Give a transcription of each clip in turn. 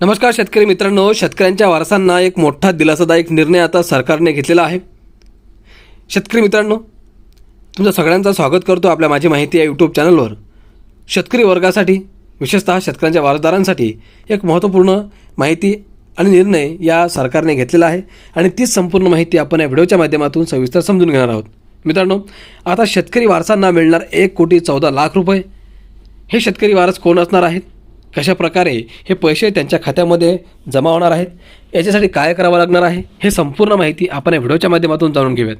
नमस्कार शेतकरी मित्रांनो शेतकऱ्यांच्या वारसांना एक मोठा दिलासादायक निर्णय आता सरकारने घेतलेला आहे. शेतकरी मित्रांनो तुमचं सगळ्यांचं स्वागत करतो आपल्या माझी माहिती या यूट्यूब चॅनलवर शेतकरी वर्गासाठी विशेषतः शेतकऱ्यांच्या वारसदारांसाठी एक महत्त्वपूर्ण माहिती आणि निर्णय या सरकारने घेतलेला आहे आणि तीच संपूर्ण माहिती आपण या व्हिडिओच्या माध्यमातून सविस्तर समजून घेणार आहोत. मित्रांनो आता शेतकरी वारसांना मिळणार एक कोटी चौदा लाख रुपये. हे शेतकरी वारस कोण असणार आहेत? कशा प्रकारे हे पैसे त्यांच्या खात्यामध्ये जमा होणार आहेत याच्यासाठी काय करावं लागणार आहे हे संपूर्ण माहिती आपण या व्हिडिओच्या माध्यमातून जाणून घेऊयात.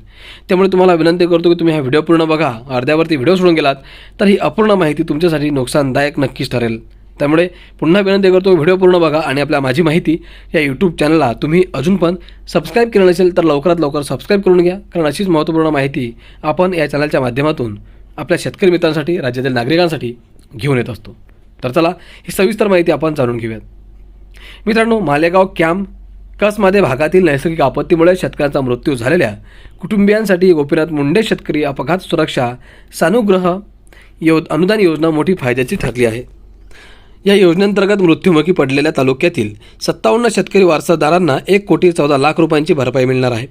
त्यामुळे तुम्हाला विनंती करतो की तुम्ही हा व्हिडिओ पूर्ण बघा अर्ध्यावरती व्हिडिओ सोडून गेलात तर ही अपूर्ण माहिती तुमच्यासाठी नुकसानदायक नक्कीच ठरेल. त्यामुळे पुन्हा विनंती करतो व्हिडिओ पूर्ण बघा आणि आपल्या माझी माहिती या यूट्यूब चॅनलला तुम्ही अजून पण सबस्क्राईब केलं नसेल तर लवकरात लवकर सबस्क्राईब करून घ्या कारण अशीच महत्त्वपूर्ण माहिती आपण या चॅनलच्या माध्यमातून आपल्या शेतकरी मित्रांसाठी राज्यातील नागरिकांसाठी घेऊन येत असतो. तर चला ही सविस्तर माहिती आपण जाणून घेऊयात. मित्रांनो मालेगाव कॅम्प कसमध्ये भागातील नैसर्गिक आपत्तीमुळे शेतकऱ्यांचा मृत्यू झालेल्या कुटुंबियांसाठी गोपीनाथ मुंडे शेतकरी अपघात सुरक्षा सानुग्रह यो अनुदान योजना मोठी फायद्याची ठरली आहे. या योजनेअंतर्गत मृत्युमुखी पडलेल्या तालुक्यातील सत्तावन्न शेतकरी वारसादारांना एक कोटी चौदा लाख रुपयांची भरपाई मिळणार आहे.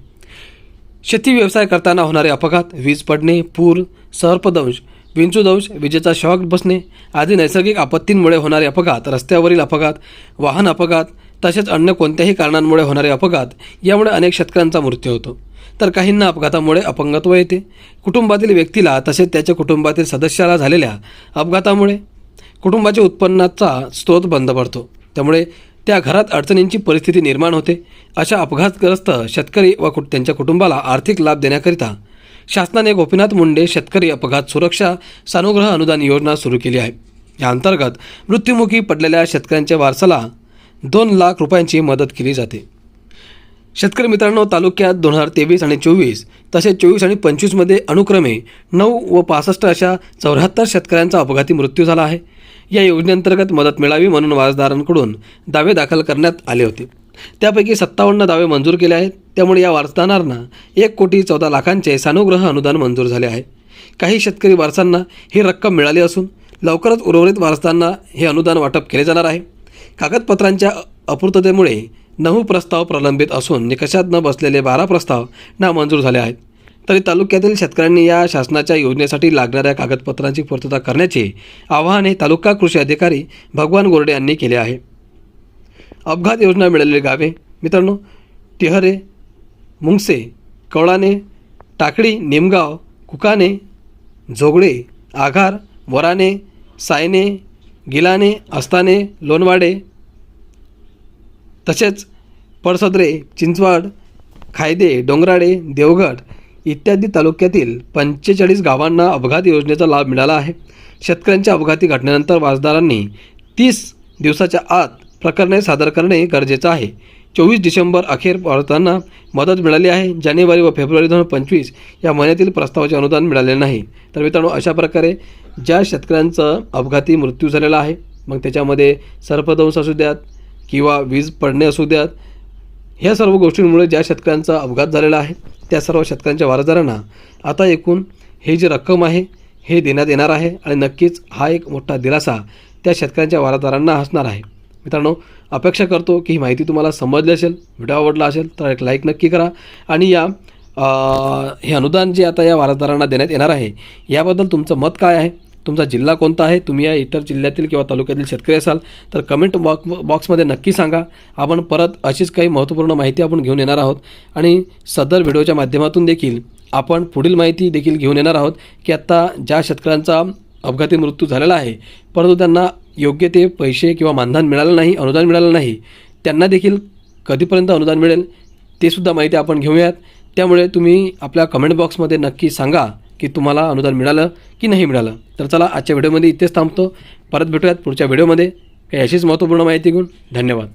शेती व्यवसाय करताना होणारे अपघात वीज पडणे पूर सर्पदंश विंचूदंश विजेचा शॉक बसणे आदी नैसर्गिक आपत्तींमुळे होणारे अपघात रस्त्यावरील अपघात वाहन अपघात तसेच अन्य कोणत्याही कारणांमुळे होणारे अपघात यामुळे अनेक शेतकऱ्यांचा मृत्यू होतो. तर काहींना अपघातामुळे अपंगत्व येते. कुटुंबातील व्यक्तीला तसेच त्याच्या कुटुंबातील सदस्याला झालेल्या अपघातामुळे कुटुंबाच्या उत्पन्नाचा स्रोत बंद पडतो. त्यामुळे त्या घरात अडचणींची परिस्थिती निर्माण होते. अशा अपघातग्रस्त शेतकरी व कुट त्यांच्या कुटुंबाला आर्थिक लाभ देण्याकरिता शासनाने गोपीनाथ मुंडे शेतकरी अपघात सुरक्षा सानुग्रह अनुदान योजना सुरू केली आहे. या अंतर्गत मृत्युमुखी पडलेल्या शेतकऱ्यांच्या वारसाला दोन लाख रुपयांची मदत केली जाते. शेतकरी मित्रांनो तालुक्यात दोन हजार तेवीस आणि चोवीस तसेच चोवीस आणि पंचवीसमध्ये अनुक्रमे नऊ व पासष्ट अशा चौऱ्याहत्तर शेतकऱ्यांचा अपघाती मृत्यू झाला आहे. या योजनेअंतर्गत मदत मिळावी म्हणून वारसदारांकडून दावे दाखल करण्यात आले होते. त्यापैकी सत्तावन्न दावे मंजूर केले आहेत. त्यामुळे या वारसदारांना एक कोटी चौदा लाखांचे सानुग्रह अनुदान मंजूर झाले आहे. काही शेतकरी वारसांना ही रक्कम मिळाली असून लवकरच उर्वरित वारसांना हे अनुदान वाटप केले जाणार आहे. कागदपत्रांच्या अपूर्ततेमुळे नऊ प्रस्ताव प्रलंबित असून निकषात न बसलेले बारा प्रस्ताव नामंजूर झाले आहेत. तरी तालुक्यातील शेतकऱ्यांनी या शासनाच्या योजनेसाठी लागणाऱ्या कागदपत्रांची पूर्तता करण्याचे आवाहन हे तालुका कृषी अधिकारी भगवान गोरडे यांनी केले आहे. अपघात योजना मिळालेली गावे मित्रांनो टिहरे मुंगसे कवळाने टाकळी निमगाव कुकाने झोगडे आघार वराने सायने गिलाने अस्ताने लोणवाडे तसेच पडसद्रे चिंचवाड खायदे डोंगराळे देवगड इत्यादी तालुक्यातील पंचेचाळीस गावांना अपघात योजनेचा लाभ मिळाला आहे. शेतकऱ्यांच्या अपघाती घटनेनंतर वाजदारांनी तीस दिवसाच्या आत प्रकरणे सादर करणे गरजेचं आहे. चोवीस डिसेंबर अखेर भारतांना मदत मिळाली आहे. जानेवारी व फेब्रुवारी दोन हजार पंचवीस या महिन्यातील प्रस्तावाचे अनुदान मिळाले नाही. तर मित्रांनो अशा प्रकारे ज्या शेतकऱ्यांचं अपघाती मृत्यू झालेला आहे मग त्याच्यामध्ये सर्पदंश असू द्यात किंवा वीज पडणे असू द्यात ह्या सर्व गोष्टींमुळे ज्या शेतकऱ्यांचा अपघात झालेला आहे त्या सर्व शेतकऱ्यांच्या वारसदारांना आता एकूण हे जी रक्कम आहे हे देण्यात येणार आहे आणि नक्कीच हा एक मोठा दिलासा त्या शेतकऱ्यांच्या वारसदारांना असणार आहे. मित्रांनो अपेक्षा करतो की ही माहिती तुम्हाला समजली असेल व्हिडिओ आवडला असेल तर एक लाईक नक्की करा. आणि या हे अनुदान जे आता या वारसदारांना देण्यात येणार आहे याबद्दल तुमचं मत काय आहे? तुमचा जिल्हा कोणता आहे? तुम्ही या इतर जिल्ह्यातील किंवा तालुक्यातील शेतकरी असाल तर कमेंट बॉक्स बॉक्समध्ये नक्की सांगा. आपण परत अशीच काही महत्त्वपूर्ण माहिती आपण घेऊन येणार आहोत. आणि सदर व्हिडिओच्या माध्यमातून देखील आपण पुढील माहिती देखील घेऊन येणार आहोत की आत्ता ज्या शेतकऱ्यांचा अपघाती मृत्यू झालेला आहे परंतु त्यांना योग्य ते पैसे किंवा मानधन मिळालं नाही अनुदान मिळालं नाही त्यांना देखील कधीपर्यंत अनुदान मिळेल ते सुद्धा माहिती आपण घेऊयात. त्यामुळे तुम्ही आपल्या कमेंट बॉक्समध्ये नक्की सांगा की तुम्हाला अनुदान मिळालं की नाही मिळालं. तर चला आजच्या व्हिडिओमध्ये इथेच थांबतो. परत भेटूयात पुढच्या व्हिडिओमध्ये काही अशीच महत्त्वपूर्ण माहिती घेऊन धन्यवाद.